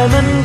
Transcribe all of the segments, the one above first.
Aman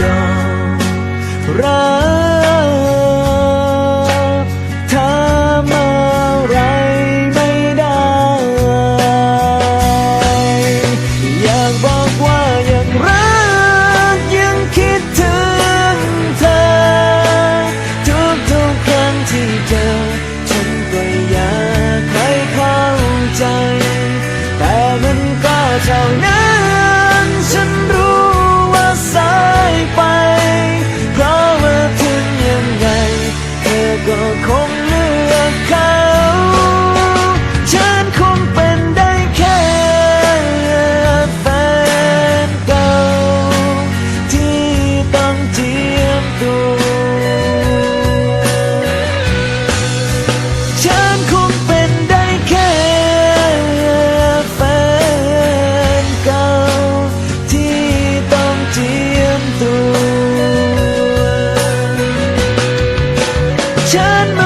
ยอมรักทำอะไรไม่ได้ อยากบอกว่ายังรักยังคิดถึงเธอ ทุกทุกครั้งที่เจอ ฉันก็อยากให้เข้าใจ แต่มันก็เท่านั้น Jangan